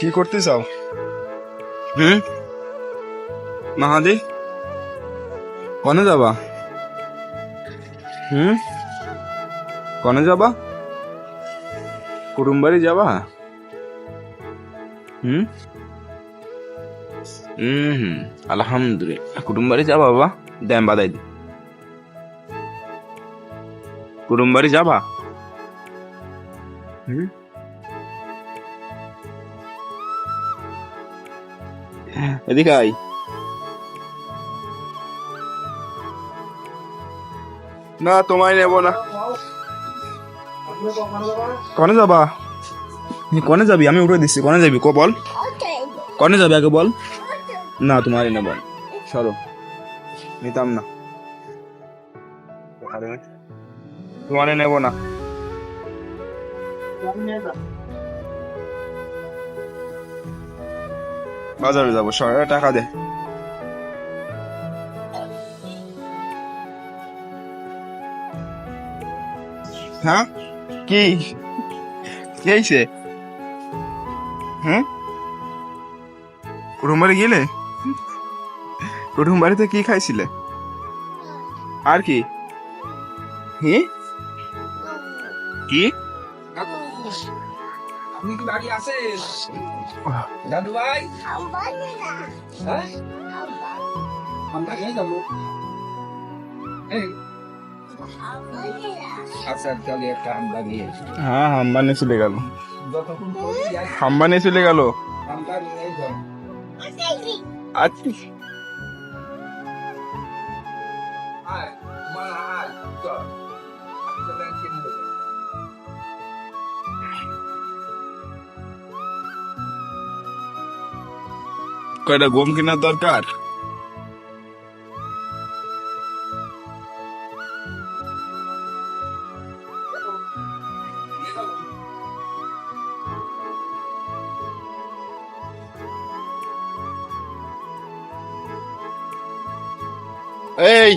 কি করতে চাও? হুম মাহাদি? কনে যাবা? হুম? কনে যাবা? কুটুমবাড়ি যাবা? হুম? হুম হুম আলহামদুলিল্লাহ কুটুমবাড়ি যাবা বাবা? দেন বাদাই দি। কুটুমবাড়ি যাবা? হুম? এদিকে আই না তোমায় নেব না। কনে যাবা? নি কনে যাবি? আমি উঠে দিচ্ছি। কনে যাবি? কো বল। কনে যাবি আগে বল। না তোমারই নেব সরো। নিতাম না। তোমারে নেব না। বাজারে যাব সবাই টাকা দে। হ্যাঁ? কি? কি হয়েছে হুম কুটুম বাড়ি গেলে? কুটুম বাড়িতে কি খাইছিলে? আর কি? হি? কি? আপনি কি বাড়ি আছেন দাদু ভাই? হ্যাঁ? আমরা নিয়ে যাব। আচ্ছা হ্যাঁ হাম্বানে চলে গেল। হাম্বানে চলে গেল? আচ্ছা। আয় মা আয় চল। আপনাদের কিনবো কয়টা গম কেনার দরকার? এই!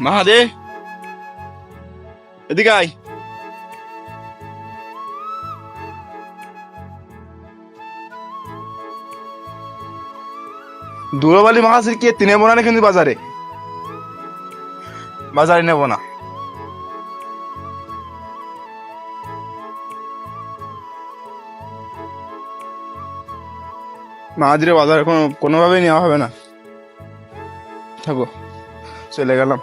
মাহাদে এদিকে আয়। দূরবালি কে তিনে বোনা না কিন্তু বাজারে? বাজারে নেব না। মাহাজিরে বাজারে কোনো কোনোভাবেই নেওয়া হবে না। থাকো, চলে গেলাম।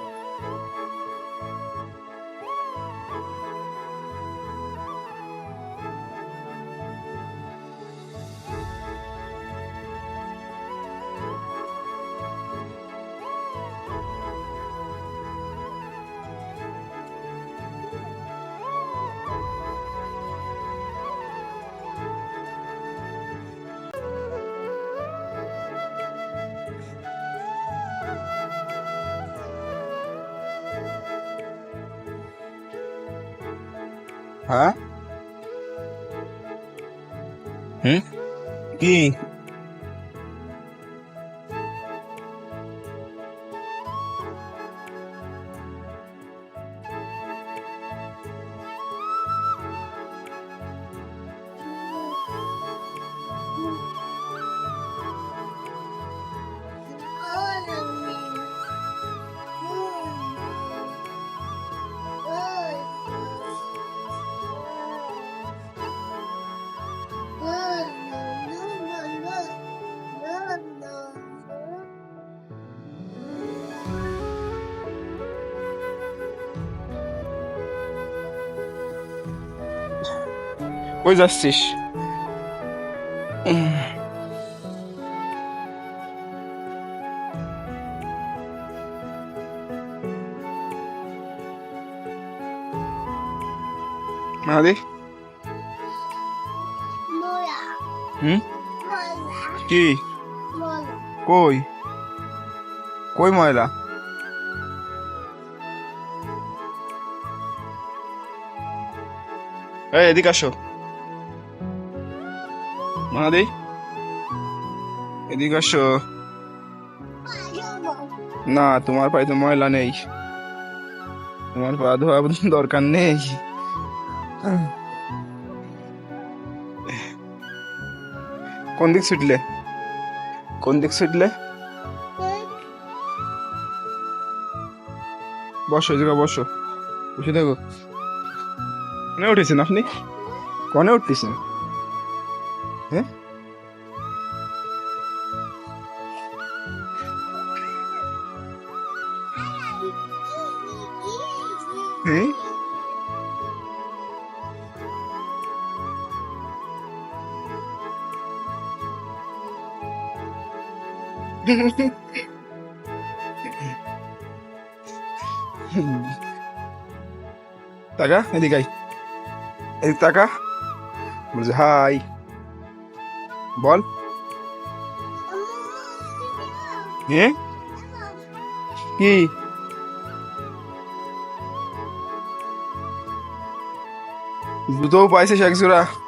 হ্যাঁ? হুম? কি? কই যাচ্ছিস মাহাদি হুম কি কই কই ময়লা এই এদিকে আসো মাহাদি এদিকে আসো। না, তোমার পায়ে তো ময়লা নেই। তোমার পা ধোয়া দরকার নেই। কোন দিক ছুটলে? কোন দিক ছুটলে? বসো জায়গায় বসো। বসে দেখো কনে উঠেছেন আপনি? কনে উঠতেছেন হ্যাঁ টাকা? এদিকে এদিক টাকা? বলছে হাই। বল। হ্যাঁ? কি? Do vai, você chega que segurar.